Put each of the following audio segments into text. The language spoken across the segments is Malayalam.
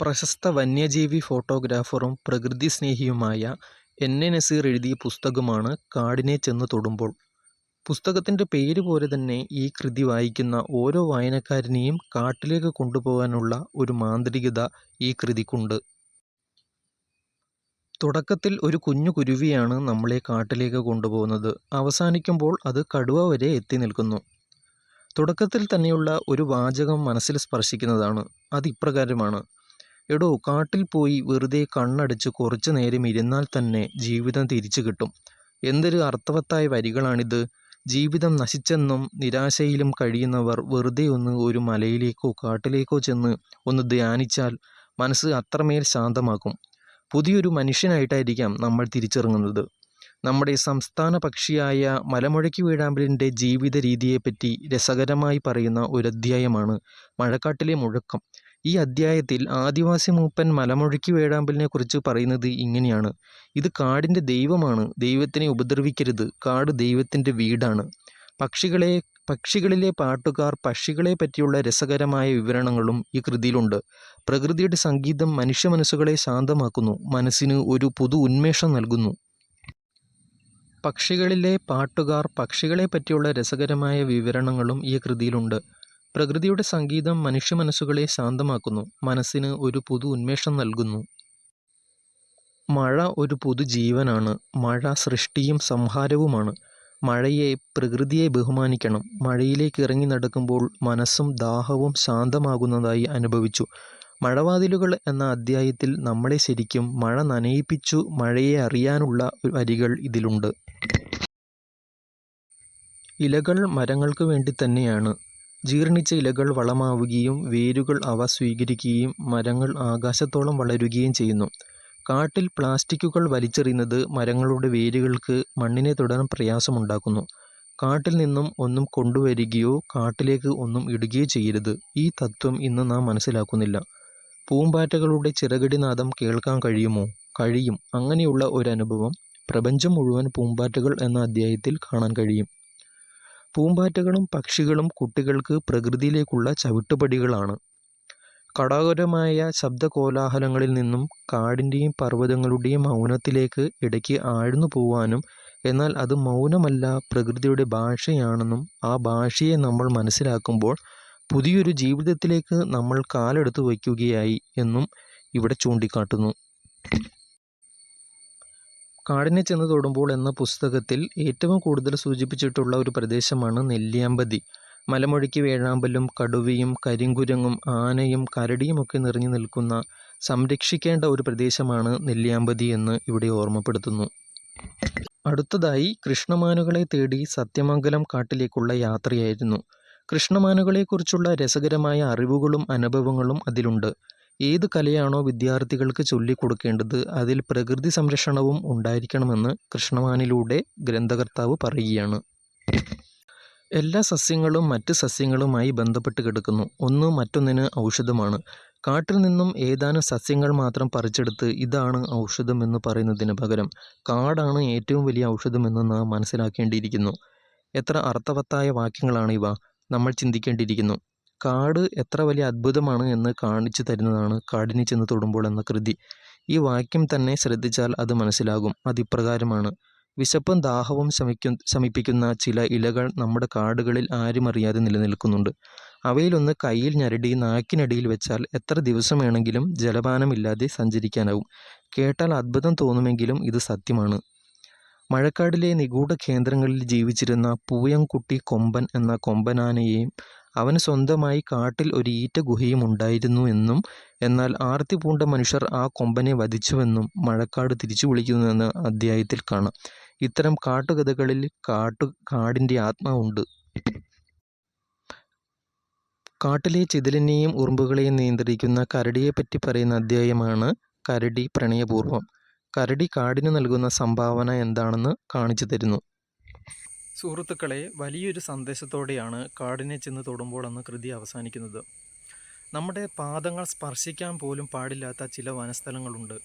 പ്രശസ്ത വന്യജീവി ഫോട്ടോഗ്രാഫറും പ്രകൃതിസ്നേഹിയുമായ എൻ എ നസീർ എഴുതിയ പുസ്തകമാണ് കാടിനെ ചെന്ന് തൊടുമ്പോൾ. പുസ്തകത്തിന്റെ പേര് പോലെ തന്നെ ഈ കൃതി വായിക്കുന്ന ഓരോ വായനക്കാരനെയും കാട്ടിലേക്ക് കൊണ്ടുപോകാനുള്ള ഒരു മാന്ത്രികത ഈ കൃതിക്കുണ്ട്. തുടക്കത്തിൽ ഒരു കുഞ്ഞു കുരുവിയാണ് നമ്മളെ കാട്ടിലേക്ക് കൊണ്ടുപോകുന്നത്. അവസാനിക്കുമ്പോൾ അത് കടുവ വരെ എത്തി നിൽക്കുന്നു തുടക്കത്തിൽ തന്നെയുള്ള ഒരു വാചകം മനസ്സിൽ സ്പർശിക്കുന്നതാണ്. അതിപ്രകാരമാണ്. എടോ കാട്ടിൽ പോയി വെറുതെ കണ്ണടച്ച് കുറച്ചു നേരം ഇരുന്നാൽ തന്നെ ജീവിതം തിരിച്ചു കിട്ടും. എന്തൊരു അർത്ഥവത്തായ വരികളാണിത്. ജീവിതം നശിച്ചെന്നും നിരാശയിലും കഴിയുന്നവർ വെറുതെ ഒന്ന് ഒരു മലയിലേക്കോ കാട്ടിലേക്കോ ചെന്ന് ഒന്ന് ധ്യാനിച്ചാൽ മനസ്സ് അത്രമേൽ ശാന്തമാക്കും പുതിയൊരു മനുഷ്യനായിട്ടായിരിക്കാം നമ്മൾ തിരിച്ചിറങ്ങുന്നത്. നമ്മുടെ സംസ്ഥാന പക്ഷിയായ മലമുഴക്കി ജീവിത രീതിയെപ്പറ്റി രസകരമായി പറയുന്ന ഒരു അധ്യായമാണ് മഴക്കാട്ടിലെ മുഴക്കം. ഈ അധ്യായത്തിൽ ആദിവാസി മൂപ്പൻ മലമുഴക്കി വേഴാമ്പലിനെക്കുറിച്ച് പറയുന്നത് ഇങ്ങനെയാണ്. ഇത് കാടിന്റെ ദൈവമാണ്. ദൈവത്തിനെ ഉപദ്രവിക്കരുത്. കാട് ദൈവത്തിന്റെ വീടാണ്. പക്ഷികളെ പക്ഷികളിലെ പാട്ടുകാർ പക്ഷികളെ പറ്റിയുള്ള രസകരമായ വിവരണങ്ങളും ഈ കൃതിയിലുണ്ട്. പ്രകൃതിയുടെ സംഗീതം മനുഷ്യ മനസ്സുകളെ ശാന്തമാക്കുന്നു. മനസ്സിന് ഒരു പുതു ഉന്മേഷം നൽകുന്നു. പക്ഷികളിലെ പാട്ടുകാർ പക്ഷികളെ പറ്റിയുള്ള രസകരമായ വിവരണങ്ങളും ഈ കൃതിയിലുണ്ട്. പ്രകൃതിയുടെ സംഗീതം മനുഷ്യ മനസ്സുകളെ ശാന്തമാക്കുന്നു. മനസ്സിന് ഒരു പുതു ഉന്മേഷം നൽകുന്നു. മഴ ഒരു പുതു ജീവനാണ് മഴ സൃഷ്ടിയും സംഹാരവുമാണ്. മഴയെ പ്രകൃതിയെ ബഹുമാനിക്കണം. മഴയിലേക്ക് ഇറങ്ങി നടക്കുമ്പോൾ മനസ്സും ദാഹവും ശാന്തമാകുന്നതായി അനുഭവിച്ചു. മഴവാതിലുകൾ എന്ന അധ്യായത്തിൽ നമ്മളെ ശരിക്കും മഴ നനയിപ്പിച്ചു മഴയെ അറിയാനുള്ള വരികൾ ഇതിലുണ്ട്. ഇലകൾ മരങ്ങൾക്ക് വേണ്ടി തന്നെയാണ്. ജീർണിച്ച ഇലകൾ വളമാവുകയും വേരുകൾ അവ സ്വീകരിക്കുകയും മരങ്ങൾ ആകാശത്തോളം വളരുകയും ചെയ്യുന്നു. കാട്ടിൽ പ്ലാസ്റ്റിക്കുകൾ വലിച്ചെറിയുന്നത് മരങ്ങളുടെ വേരുകൾക്ക് മണ്ണിനെ തുടരാൻ പ്രയാസമുണ്ടാക്കുന്നു. കാട്ടിൽ നിന്നും ഒന്നും കൊണ്ടുവരികയോ കാട്ടിലേക്ക് ഒന്നും ഇടുകയോ ചെയ്യരുത്. ഈ തത്വം ഇന്ന് നാം മനസ്സിലാക്കുന്നില്ല. പൂമ്പാറ്റകളുടെ ചിറകടിനാദം കേൾക്കാൻ കഴിയുമോ? കഴിയും. അങ്ങനെയുള്ള ഒരനുഭവം പ്രപഞ്ചം മുഴുവൻ പൂമ്പാറ്റകൾ എന്ന അധ്യായത്തിൽ കാണാൻ കഴിയും. പൂമ്പാറ്റകളും പക്ഷികളും കുട്ടികൾക്ക് പ്രകൃതിയിലേക്കുള്ള ചവിട്ടുപടികളാണ്. കടാകരമായ ശബ്ദകോലാഹലങ്ങളിൽ നിന്നും കാടിന്റെയും പർവതങ്ങളുടെയും മൗനത്തിലേക്ക് ഇടയ്ക്ക് ആഴ്ന്നു പോവാനും എന്നാൽ അത് മൗനമല്ല പ്രകൃതിയുടെ ഭാഷയാണെന്നും ആ ഭാഷയെ നമ്മൾ മനസ്സിലാക്കുമ്പോൾ പുതിയൊരു ജീവിതത്തിലേക്ക് നമ്മൾ കാലെടുത്തു വയ്ക്കുകയായി എന്നും ഇവിടെ ചൂണ്ടിക്കാട്ടുന്നു. കാടിനെ ചെന്ന് തൊടുമ്പോൾ എന്ന പുസ്തകത്തിൽ ഏറ്റവും കൂടുതൽ സൂചിപ്പിച്ചിട്ടുള്ള ഒരു പ്രദേശമാണ് നെല്ലിയാമ്പതി. മലമൊഴിക്ക് വേഴാമ്പലും കടുവയും കരിങ്കുരങ്ങും ആനയും കരടിയുമൊക്കെ നിറഞ്ഞു നിൽക്കുന്ന സംരക്ഷിക്കേണ്ട ഒരു പ്രദേശമാണ് നെല്ലിയാമ്പതി എന്ന് ഇവിടെ ഓർമ്മപ്പെടുത്തുന്നു. അടുത്തതായി കൃഷ്ണമാനുകളെ തേടി സത്യമംഗലം കാട്ടിലേക്കുള്ള യാത്രയായിരുന്നു. കൃഷ്ണമാനുകളെക്കുറിച്ചുള്ള രസകരമായ അറിവുകളും അനുഭവങ്ങളും അതിലുണ്ട്. ഏത് കലയാണോ വിദ്യാർത്ഥികൾക്ക് ചൊല്ലിക്കൊടുക്കേണ്ടത് അതിൽ പ്രകൃതി സംരക്ഷണവും ഉണ്ടായിരിക്കണമെന്ന് കൃഷ്ണമാനിലൂടെ ഗ്രന്ഥകർത്താവ് പറയുകയാണ്. എല്ലാ സസ്യങ്ങളും മറ്റ് സസ്യങ്ങളുമായി ബന്ധപ്പെട്ട് കിടക്കുന്നു. ഒന്ന് മറ്റൊന്നിന് ഔഷധമാണ്. കാട്ടിൽ നിന്നും ഏതാനും സസ്യങ്ങൾ മാത്രം പറിച്ചെടുത്ത് ഇതാണ് ഔഷധം എന്ന് പറയുന്നതിന് പകരം കാടാണ് ഏറ്റവും വലിയ ഔഷധമെന്ന് നാം മനസ്സിലാക്കേണ്ടിയിരിക്കുന്നു. എത്ര അർത്ഥവത്തായ വാക്യങ്ങളാണ് ഇവ. നമ്മൾ ചിന്തിക്കേണ്ടിയിരിക്കുന്നു. കാട് എത്ര വലിയ അത്ഭുതമാണ് എന്ന് കാണിച്ചു തരുന്നതാണ് കാടിനെ ചെന്ന് തൊടുമ്പോൾ എന്ന കൃതി. ഈ വാക്യം തന്നെ ശ്രദ്ധിച്ചാൽ അത് മനസ്സിലാകും. അതിപ്രകാരമാണ്. വിശപ്പും ദാഹവും ശമിപ്പിക്കുന്ന ചില ഇലകൾ നമ്മുടെ കാടുകളിൽ ആരും അറിയാതെ നിലനിൽക്കുന്നുണ്ട്. അവയിലൊന്ന് കയ്യിൽ ഞരടി നാക്കിനടിയിൽ വെച്ചാൽ എത്ര ദിവസം വേണമെങ്കിലും ജലപാനമില്ലാതെ സഞ്ചരിക്കാനാവും. കേട്ടാൽ അത്ഭുതം തോന്നുമെങ്കിലും ഇത് സത്യമാണ്. മഴക്കാടിലെ നിഗൂഢ കേന്ദ്രങ്ങളിൽ ജീവിച്ചിരുന്ന പൂയംകുട്ടി കൊമ്പൻ എന്ന കൊമ്പനാനയും അവന് സ്വന്തമായി കാട്ടിൽ ഒരു ഈറ്റ ഗുഹയും ഉണ്ടായിരുന്നു എന്നും എന്നാൽ ആർത്തി പൂണ്ട മനുഷ്യർ ആ കൊമ്പനെ വധിച്ചുവെന്നും മഴക്കാട് തിരിച്ചു വിളിക്കുന്നുവെന്ന് അധ്യായത്തിൽ കാണാം. ഇത്തരം കാട്ടുകഥകളിൽ കാട്ടു കാടിന്റെ ആത്മാവുണ്ട്. കാട്ടിലെ ചിതലിനെയും ഉറുമ്പുകളെയും നിയന്ത്രിക്കുന്ന കരടിയെപ്പറ്റി പറയുന്ന അധ്യായമാണ് കരടി പ്രണയപൂർവം കരടി കാടിന് നൽകുന്ന സംഭാവന എന്താണെന്ന് കാണിച്ചു തരുന്നു. സുഹൃത്തുക്കളെ വലിയൊരു സന്ദേശത്തോടെയാണ് കാടിനെ ചെന്ന് തൊടുമ്പോൾ എന്ന കൃതി അവസാനിക്കുന്നത്. നമ്മുടെ പാദങ്ങൾ സ്പർശിക്കാൻ പോലും പാടില്ലാത്ത ചില വനസ്ഥലങ്ങളുണ്ട്.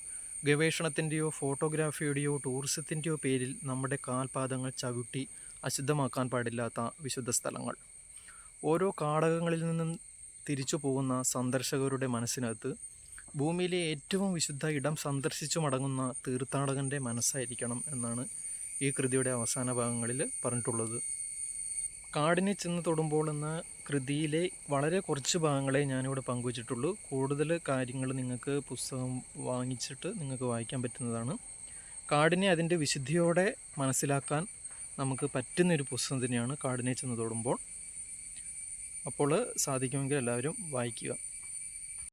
ഗവേഷണത്തിന്റെയോ ഫോട്ടോഗ്രാഫിയുടെയോ ടൂറിസത്തിന്റെയോ പേരിൽ നമ്മുടെ കാൽപാദങ്ങൾ ചവിട്ടി അശുദ്ധമാക്കാൻ പാടില്ലാത്ത വിശുദ്ധ സ്ഥലങ്ങൾ. ഓരോ കാടകങ്ങളിൽ നിന്നും തിരിച്ചു പോകുന്ന സന്ദർശകരുടെ മനസ്സിനകത്ത് ഭൂമിയിലെ ഏറ്റവും വിശുദ്ധ ഇടം സന്ദർശിച്ചു മടങ്ങുന്ന തീർത്ഥാടകന്റെ മനസ്സായിരിക്കണം എന്നാണ് ഈ കൃതിയുടെ അവസാന ഭാഗങ്ങളിൽ പറഞ്ഞിട്ടുള്ളത്. കാടിനെ ചെന്ന് തൊടുമ്പോൾ എന്ന കൃതിയിലെ വളരെ കുറച്ച് ഭാഗങ്ങളെ ഞാനിവിടെ പങ്കുവച്ചിട്ടുള്ളൂ. കൂടുതൽ കാര്യങ്ങൾ നിങ്ങൾക്ക് പുസ്തകം വാങ്ങിച്ചിട്ട് നിങ്ങൾക്ക് വായിക്കാൻ പറ്റുന്നതാണ്. കാടിനെ അതിന്റെ വിശുദ്ധിയോടെ മനസ്സിലാക്കാൻ നമുക്ക് പറ്റുന്നൊരു പുസ്തകം തന്നെയാണ് കാടിനെ ചെന്ന് തൊടുമ്പോൾ. അപ്പോൾ സാധിക്കുമെങ്കിൽ എല്ലാവരും വായിക്കുക.